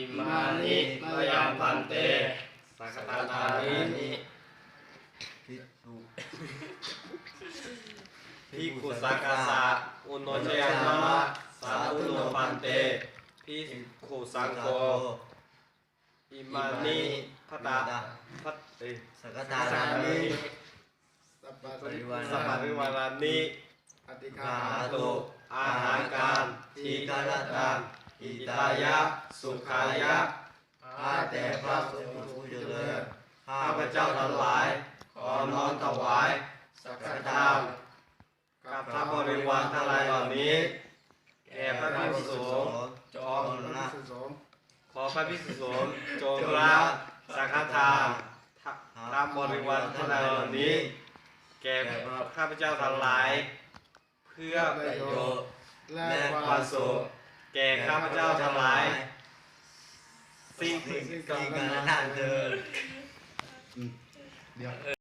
อิมานิมะยังพันเตสักตาทานิภิกษุพิกขุสักกะสะอุโนชยามะสาธุโนพันเตพิกขุสังโฆอิมานิพัตตาพัตเอยสักตานานิสัพพะปริวาสัพพะริวารานิอติกาคาตุอาหารการทีการตาน อิตายะ สุขายะข้าแต่พระสงฆ์ผู้เจริญข้าพพเจ้าเจ้าทั้งหลาย ขอน้อมถวาย สักการะกับพระบริวารทั้งหลายเหล่านี้แก่พระภิกษุสงฆ์จอมพระภิกษุสงขอพระภิกษุสงฆ์จงรับสังฆทานตามบริวารทั้งหลายเหล่านี้ แก่ข้าพเจ้าทั้งหลาย เพื่อประโยชน์และความสุข แก่ข้าพเจ้าทั้งหลาย สิ่งสิ่งกำลังเดิน เดี๋ยว